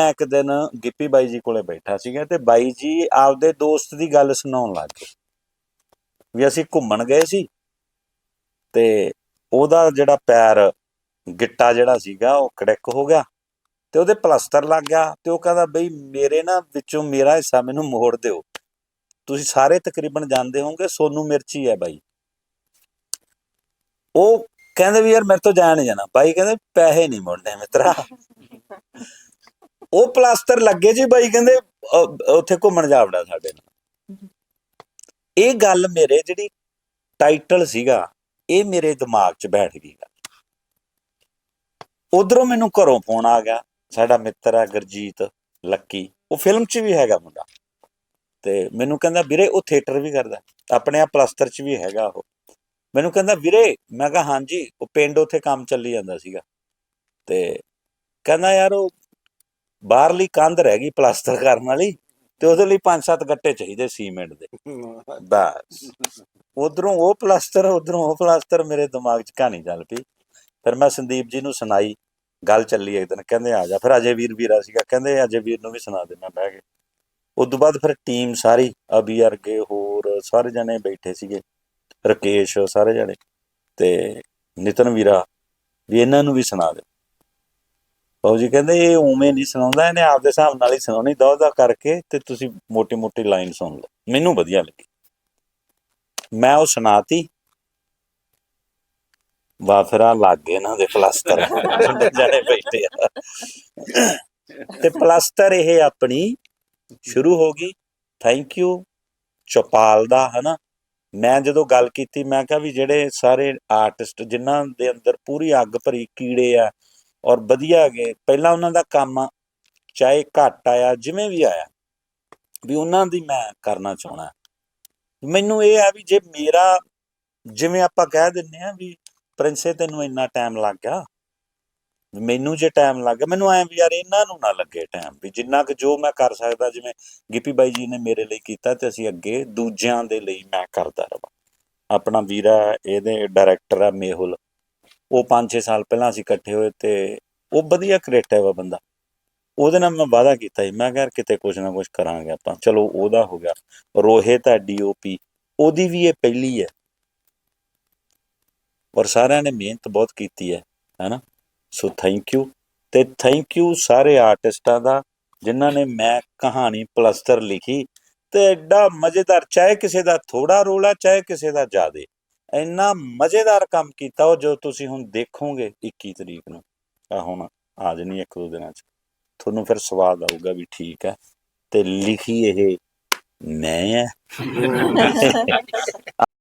ਮੈਂ ਇੱਕ ਦਿਨ ਗਿੱਪੀ ਬਾਈ ਜੀ ਕੋਲੇ ਬੈਠਾ ਸੀਗਾ ਤੇ ਬਾਈ ਜੀ ਆਪਦੇ ਦੋਸਤ ਦੀ ਗੱਲ ਸੁਣਾਉਣ ਲੱਗ ਗਏ। ਵੀ ਅਸੀਂ ਘੁੰਮਣ ਗਏ ਸੀ ਤੇ ਉਹਦਾ ਜਿਹੜਾ ਪੈਰ ਗਿੱਟਾ ਜਿਹੜਾ ਸੀਗਾ ਉਹ ਕੜਕ ਹੋ ਗਿਆ ਤੇ ਉਹਦੇ ਪਲਸਟਰ ਲੱਗ ਗਿਆ ਤੇ ਉਹ ਕਹਿੰਦਾ, ਬਈ ਮੇਰੇ ਨਾ ਵਿੱਚੋਂ ਮੇਰਾ ਹਿੱਸਾ ਮੈਨੂੰ ਮੋੜ ਦਿਓ। ਤੁਸੀਂ ਸਾਰੇ ਤਕਰੀਬਨ ਜਾਣਦੇ ਹੋਵੋਗੇ, ਸੋਨੂ ਮਿਰਚੀ ਹੈ ਬਾਈ। ਉਹ ਕਹਿੰਦੇ ਵੀ ਯਾਰ ਮੇਰੇ ਤੋਂ ਜਾਣ ਨਹੀਂ ਜਾਣਾ। ਬਾਈ ਕਹਿੰਦੇ, ਪੈਸੇ ਨਹੀਂ ਮੁੜਨੇ ਮਿੱਤਰਾ। ਉਹ ਪਲਾਸਟਰ ਲੱਗੇ ਜੀ ਬਾਈ ਕਹਿੰਦੇ ਉੱਥੇ ਘੁੰਮਣ ਜਾਵੜਾ ਸਾਡੇ ਨਾਲ। ਇਹ ਗੱਲ ਮੇਰੇ ਜਿਹੜੀ ਟਾਈਟਲ ਸੀਗਾ, ਇਹ ਮੇਰੇ ਦਿਮਾਗ 'ਚ ਬੈਠ ਗਈ ਉਧਰੋਂ ਮੈਨੂੰ ਘਰੋਂ ਫੋਨ ਆ ਗਿਆ, ਸਾਡਾ ਮਿੱਤਰ ਹੈ ਗੁਰਜੀਤ ਲੱਕੀ, ਉਹ ਫਿਲਮ 'ਚ ਵੀ ਹੈਗਾ ਮੁੰਡਾ। ਤੇ ਮੈਨੂੰ ਕਹਿੰਦਾ, ਵੀਰੇ, ਉਹ ਥੀਏਟਰ ਵੀ ਕਰਦਾ, ਆਪਣੇ ਆ ਪਲਸਤਰ 'ਚ ਵੀ ਹੈਗਾ ਉਹ। ਮੈਨੂੰ ਕਹਿੰਦਾ, ਵੀਰੇ, ਮੈਂ ਕਿਹਾ, ਹਾਂਜੀ, ਉਹ ਪਿੰਡ ਉੱਥੇ ਕੰਮ ਚੱਲੀ ਜਾਂਦਾ ਸੀਗਾ। ਤੇ ਕਹਿੰਦਾ, ਯਾਰ, ਉਹ ਬਾਹਰਲੀ ਕੰਧ ਰਹਿ ਗਈ ਪਲਾਸਟਰ ਕਰਨ ਵਾਲੀ ਤੇ ਉਹਦੇ ਲਈ ਪੰਜ ਸੱਤ ਗੱਟੇ ਚਾਹੀਦੇ ਸੀਮੈਂਟ ਦੇ। ਬਸ। ਉਧਰੋਂ ਉਹ ਪਲਾਸਟਰ, ਉਧਰੋਂ ਉਹ ਪਲਾਸਟਰ ਮੇਰੇ ਦਿਮਾਗ 'ਚ ਕਹਾਣੀ ਚੱਲ ਪਈ। ਫਿਰ ਮੈਂ ਸੰਦੀਪ ਜੀ ਨੂੰ ਸੁਣਾਈ, ਗੱਲ ਚੱਲੀ ਇੱਕ ਦਿਨ, ਕਹਿੰਦੇ ਆ ਜਾ। ਫਿਰ ਅਜੇ ਵੀਰ ਵੀਰਾ ਸੀਗਾ, ਕਹਿੰਦੇ ਅਜੇ ਵੀਰ ਨੂੰ ਵੀ ਸੁਣਾ ਦੇਣਾ ਬਹਿ ਕੇ ਉਸ ਤੋਂ ਬਾਅਦ ਫਿਰ ਟੀਮ ਸਾਰੀ ਅਬੀ ਅਰਗੇ ਹੋਰ ਸਾਰੇ ਜਣੇ ਬੈਠੇ ਸੀਗੇ, ਰਕੇਸ਼ ਸਾਰੇ ਜਣੇ ਤੇ ਨਿਤਨ ਵੀਰਾ ਵੀ ਇਹਨਾਂ ਨੂੰ ਵੀ ਸੁਣਾ ਦੇ ਬਾਊ ਜੀ ਕਹਿੰਦੇ ਇਹ ਉਵੇਂ ਨਹੀਂ ਸੁਣਾਉਂਦਾ, ਇਹਨੇ ਆਪਦੇ ਹਿਸਾਬ ਨਾਲ ਹੀ ਸੁਣਾਉਣੀ ਦੋ ਦਾ ਕਰਕੇ ਤੇ ਤੁਸੀਂ ਮੋਟੀ ਮੋਟੀ ਲਾਈਨ ਸੁਣ ਲਓ। ਮੈਨੂੰ ਵਧੀਆ ਲੱਗੀ। ਮੈਂ ਉਹ ਸੁਣਾਤੀ। ਵਾਫਰਾ ਲੱਗ ਨਾ ਦੇ ਪਲਾਸਟਰ ਜਿਹੜੇ ਬੈਠੇ ਆ। ਤੇ ਪਲਾਸਟਰ ਇਹ ਆਪਣੀ ਸ਼ੁਰੂ ਹੋ ਗਈ। ਥੈਂਕ ਯੂ ਚੌਪਾਲ ਦਾ, ਹਨਾ? ਮੈਂ ਜਦੋਂ ਗੱਲ ਕੀਤੀ, ਮੈਂ ਕਿਹਾ ਵੀ ਜਿਹੜੇ ਸਾਰੇ ਆਰਟਿਸਟ ਜਿਨ੍ਹਾਂ ਦੇ ਅੰਦਰ ਪੂਰੀ ਅੱਗ ਭਰੀ ਕੀੜੇ ਆ ਔਰ ਵਧੀਆ ਗਏ ਪਹਿਲਾਂ ਉਹਨਾਂ ਦਾ ਕੰਮ ਚਾਹੇ ਘੱਟ ਆਇਆ, ਜਿਵੇਂ ਵੀ ਆਇਆ, ਵੀ ਉਹਨਾਂ ਦੀ ਮੈਂ ਕਰਨਾ ਚਾਹਣਾ ਮੈਨੂੰ ਇਹ ਆ ਵੀ ਜੇ ਮੇਰਾ, ਜਿਵੇਂ ਆਪਾਂ ਕਹਿ ਦਿੰਨੇ ਆ ਵੀ ਪ੍ਰਿੰਸੇ ਤੈਨੂੰ ਇੰਨਾ ਟਾਈਮ ਲੱਗ ਗਿਆ, ਵੀ ਮੈਨੂੰ ਜੇ ਟਾਈਮ ਲੱਗ ਗਿਆ, ਮੈਨੂੰ ਐਂ ਵੀ ਯਾਰ ਇਹਨਾਂ ਨੂੰ ਨਾ ਲੱਗੇ ਟਾਈਮ ਵੀ ਜਿੰਨਾ ਕੁ ਜੋ ਮੈਂ ਕਰ ਸਕਦਾ, ਜਿਵੇਂ ਗਿੱਪੀ ਬਾਈ ਜੀ ਨੇ ਮੇਰੇ ਲਈ ਕੀਤਾ ਤੇ ਅਸੀਂ ਅੱਗੇ ਦੂਜਿਆਂ ਦੇ ਲਈ ਮੈਂ ਕਰਦਾ ਰਵਾਂ। ਆਪਣਾ ਵੀਰਾ, ਇਹਦੇ ਡਾਇਰੈਕਟਰ ਆ ਮੇਹੁਲ। ਉਹ 5-6 ਸਾਲ ਪਹਿਲਾਂ ਅਸੀਂ ਇਕੱਠੇ ਹੋਏ ਤੇ ਉਹ ਵਧੀਆ ਕ੍ਰੀਏਟਿਵ ਆ ਬੰਦਾ। ਉਹਦੇ ਨਾਲ ਮੈਂ ਵਾਅਦਾ ਕੀਤਾ ਸੀ, ਮੈਂ ਕਿਹਾ ਕਿਤੇ ਕੁਝ ਨਾ ਕੁਝ ਕਰਾਂਗੇ ਆਪਾਂ। ਚਲੋ ਉਹਦਾ ਹੋ ਗਿਆ। ਰੋਹਿਤ ਹੈ ਡੀਓਪੀ ਉਹਦੀ ਵੀ ਇਹ ਪਹਿਲੀ ਹੈ। ਔਰ ਸਾਰਿਆਂ ਨੇ ਮਿਹਨਤ ਬਹੁਤ ਕੀਤੀ ਹੈ, ਹੈਨਾ? ਸੋ ਥੈਂਕ ਯੂ ਤੇ ਥੈਂਕ ਯੂ ਸਾਰੇ ਆਰਟਿਸਟਾਂ ਦਾ ਜਿਨ੍ਹਾਂ ਨੇ ਮੈਂ ਕਹਾਣੀ ਪਲਸਟਰ ਲਿਖੀ ਤੇ ਐਡਾ ਮਜ਼ੇਦਾਰ, ਚਾਹੇ ਕਿਸੇ ਦਾ ਥੋੜਾ ਰੋਲ ਆ, ਚਾਹੇ ਕਿਸੇ ਦਾ ਜ਼ਿਆਦੇ। ਇੰਨਾ ਮਜ਼ੇਦਾਰ ਕੰਮ ਕੀਤਾ ਉਹ ਜੋ ਤੁਸੀਂ ਹੁਣ ਦੇਖੋਗੇ 21 ਤਰੀਕ ਨੂੰ। ਆ ਹੁਣ ਆ ਜਣੀ ਇੱਕ ਦੋ ਦਿਨਾਂ ਚ। ਤੁਹਾਨੂੰ ਫਿਰ ਸਵਾਦ ਆਊਗਾ ਵੀ ਠੀਕ ਹੈ। ਤੇ ਲਿਖੀ ਇਹ ਮੈਂ ਹੈ।